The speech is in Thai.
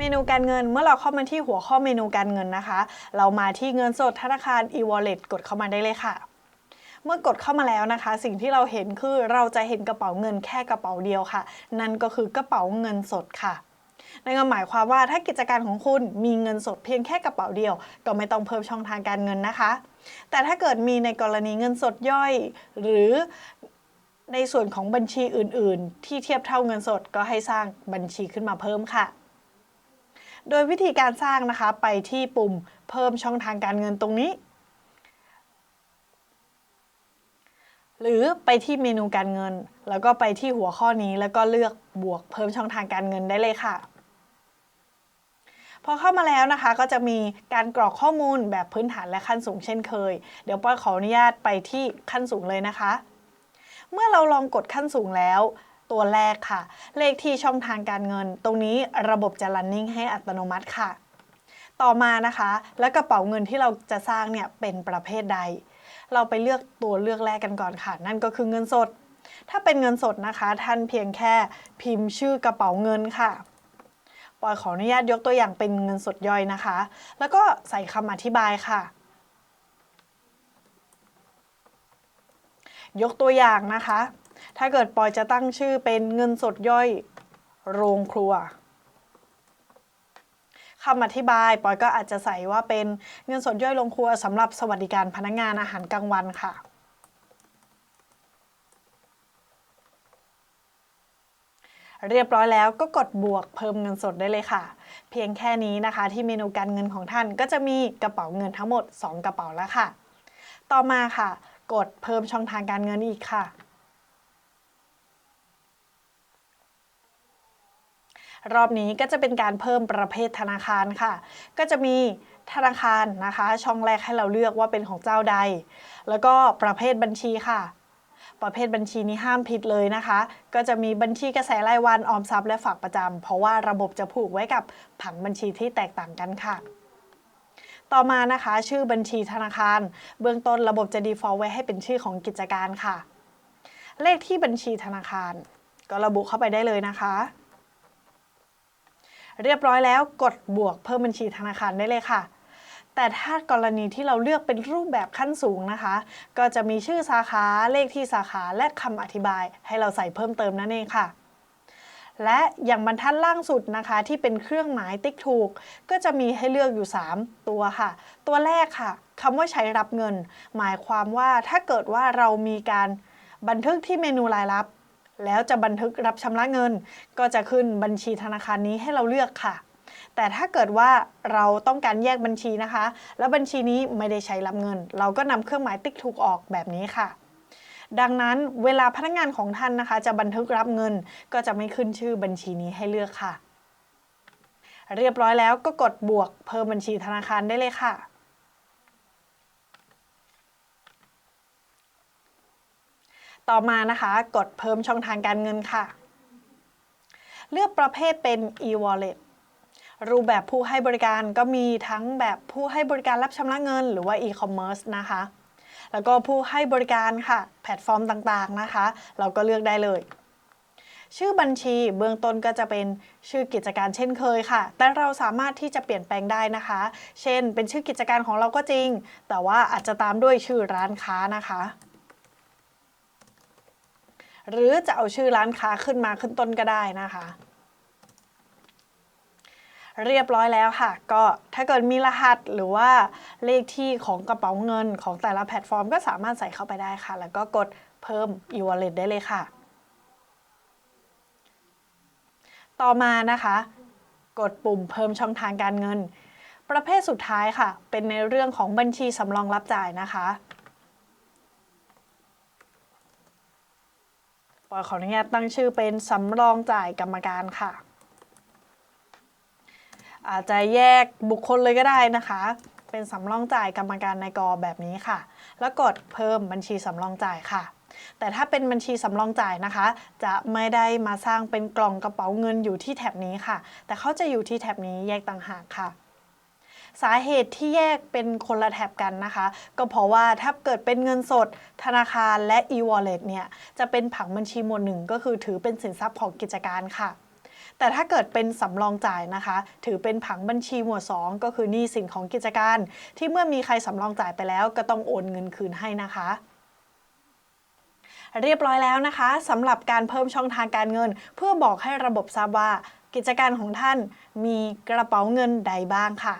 เมนูการเงินเมื่อเราเข้ามาที่หัวข้อเมนูการเงินนะคะ เรามาที่เงินสดธนาคาร e-wallet กดเข้ามาได้เลยค่ะ เมื่อกดเข้ามาแล้วนะคะ สิ่งที่เราเห็นคือเราจะเห็นกระเป๋าเงินแค่กระเป๋าเดียวค่ะ นั่นก็คือกระเป๋าเงินสดค่ะนั่นก็หมายความว่าถ้ากิจการของคุณมีเงินสดเพียงแค่กระเป๋าเดียว ก็ไม่ต้องเพิ่มช่องทางการเงินนะคะ แต่ถ้าเกิดมีในกรณีเงินสดย่อย หรือในส่วนของบัญชีอื่น ๆ ที่เทียบเท่าเงินสดก็ให้สร้างบัญชีขึ้นมาเพิ่มค่ะ โดยวิธีการสร้างนะคะไปที่ปุ่มเพิ่มช่องทางการเงินตรงนี้ หรือไปที่เมนูการเงิน แล้วก็ไปที่หัวข้อนี้แล้วก็เลือกบวกเพิ่มช่องทางการเงินได้เลยค่ะพอเข้ามาแล้วนะคะก็จะมีการกรอกข้อมูลแบบพื้นฐานและขั้นสูงเช่นเคย เดี๋ยวป้อยขออนุญาตไปที่ขั้นสูงเลยนะคะ เมื่อเราลองกดขั้นสูงแล้ว ตัวแรกค่ะ เลขที่ช่องทางการเงิน ตรงนี้ระบบจะ running ให้อัตโนมัติค่ะ ต่อมานะคะ และกระเป๋าเงินที่เราจะสร้างเนี่ยเป็นประเภทใด เราไปเลือกตัวเลือกแรกกันก่อนค่ะ นั่นก็คือเงินสด ถ้าเป็นเงินสดนะคะ ท่านเพียงแค่พิมพ์ชื่อกระเป๋าเงินค่ะปอยขออนุญาตยกตัวอย่างเป็นเงินสดย่อยนะคะ แล้วก็ใส่คำอธิบายค่ะ ยกตัวอย่างนะคะ ถ้าเกิดปอยจะตั้งชื่อเป็นเงินสดย่อยโรงครัวคำอธิบายปอยก็อาจจะใส่ว่าเป็นเงินสดย่อยโรงครัวสำหรับสวัสดิการพนักงานอาหารกลางวันค่ะ เรียบร้อยแล้วก็กดบวกเพิ่มเงินสดได้เลยค่ะ เพียงแค่นี้นะคะที่เมนูการเงินของท่านก็จะมีกระเป๋าเงินทั้งหมด 2 กระเป๋าแล้วค่ะ ต่อมาค่ะ กดเพิ่มช่องทางการเงินอีกค่ะ รอบนี้ก็จะเป็นการเพิ่มประเภทธนาคารค่ะ ก็จะมีธนาคารนะคะ ช่องแรกให้เราเลือกว่าเป็นของเจ้าใด แล้วก็ประเภทบัญชีค่ะ ประเภทบัญชีนี้ห้ามผิดเลยนะคะ ก็จะมีบัญชีกระแสรายวันออมทรัพย์และฝากประจำเพราะว่าระบบจะผูกไว้กับผังบัญชีที่แตกต่างกันค่ะต่อมานะคะชื่อบัญชีธนาคาร เบื้องต้นระบบจะ default ไว้ให้เป็นชื่อของกิจการค่ะ เลขที่บัญชีธนาคาร ก็ระบุเข้าไปได้เลยนะคะ เรียบร้อยแล้วกดบวกเพิ่มบัญชีธนาคารได้เลยค่ะ แต่ถ้ากรณีที่เราเลือกเป็นรูปแบบขั้นสูงนะคะ ก็จะมีชื่อสาขาเลขที่สาขาและคำอธิบาย ให้เราใส่เพิ่มเติมนั่นเองค่ะและอย่างบรรทัดล่างสุดนะคะ ที่เป็นเครื่องหมายติ๊กถูก ก็จะมีให้เลือกอยู่ 3 ตัวค่ะ ตัวแรกค่ะคำว่าใช้รับเงิน หมายความว่าถ้าเกิดว่าเรามีการบันทึกที่เมนูรายรับ แล้วจะบันทึกรับชำระเงิน ก็จะขึ้นบัญชีธนาคารนี้ให้เราเลือกค่ะ แต่ถ้าเกิดว่าเราต้องการแยกบัญชีนะคะ แล้วบัญชีนี้ไม่ได้ใช้รับเงิน เราก็นำเครื่องหมายติ๊กถูกออกแบบนี้ค่ะดังนั้นเวลาพนักงานของท่านนะคะ จะบันทึกรับเงินก็จะไม่ขึ้นชื่อบัญชีนี้ให้เลือกค่ะ เรียบร้อยแล้วก็กดบวกเพิ่มบัญชีธนาคารได้เลยค่ะ ต่อมานะคะกดเพิ่มช่องทางการเงินค่ะ เลือกประเภทเป็น e-wallet รูปแบบผู้ให้บริการก็มีทั้งแบบผู้ให้บริการรับชำระเงิน หรือว่า e-commerce นะคะ แล้วก็ผู้ให้บริการค่ะ แพลตฟอร์มต่างๆนะคะ เราก็เลือกได้เลย ชื่อบัญชีเบื้องต้นก็จะเป็นชื่อกิจการเช่นเคยค่ะ แต่เราสามารถที่จะเปลี่ยนแปลงได้นะคะ เช่น เป็นชื่อกิจการของเราก็จริง แต่ว่าอาจจะตามด้วยชื่อร้านค้านะคะ หรือจะเอาชื่อร้านค้าขึ้นมาขึ้นต้นก็ได้นะคะ เรียบร้อยแล้วค่ะ ก็ถ้าเกิดมีรหัสหรือว่าเลขที่ของกระเป๋าเงินของแต่ละแพลตฟอร์ม ก็สามารถใส่เข้าไปได้ค่ะ แล้วก็กดเพิ่ม e-wallet ได้เลยค่ะ ต่อมานะคะ กดปุ่มเพิ่มช่องทางการเงิน ประเภทสุดท้ายค่ะ เป็นในเรื่องของบัญชีสำรองรับจ่ายนะคะ ปอยขออนุญาตตั้งชื่อเป็นสำรองจ่ายกรรมการค่ะ อาจจะแยกบุคคลเลยก็ได้นะคะ เป็นสำรองจ่ายกรรมการในกอแบบนี้ค่ะ แล้วกดเพิ่มบัญชีสำรองจ่ายค่ะ แต่ถ้าเป็นบัญชีสำรองจ่ายนะคะ จะไม่ได้มาสร้างเป็นกล่องกระเป๋าเงินอยู่ที่แถบนี้ค่ะ แต่เขาจะอยู่ที่แถบนี้แยกต่างหากค่ะ สาเหตุที่แยกเป็นคนละแถบกันนะคะ ก็เพราะว่าถ้าเกิดเป็นเงินสด ธนาคารและ e-wallet เนี่ยจะเป็นผังบัญชีหมวดหนึ่งก็คือถือเป็นสินทรัพย์ของกิจการค่ะแต่ถ้าเกิดเป็นสำรองจ่ายนะคะ ถือเป็นผังบัญชีหมวด 2 ก็คือหนี้สินของกิจการ ที่เมื่อมีใครสำรองจ่ายไปแล้ว ก็ต้องโอนเงินคืนให้นะคะ เรียบร้อยแล้วนะคะสำหรับการเพิ่มช่องทางการเงิน เพื่อบอกให้ระบบทราบว่า กิจการของท่านมีกระเป๋าเงินใดบ้างค่ะ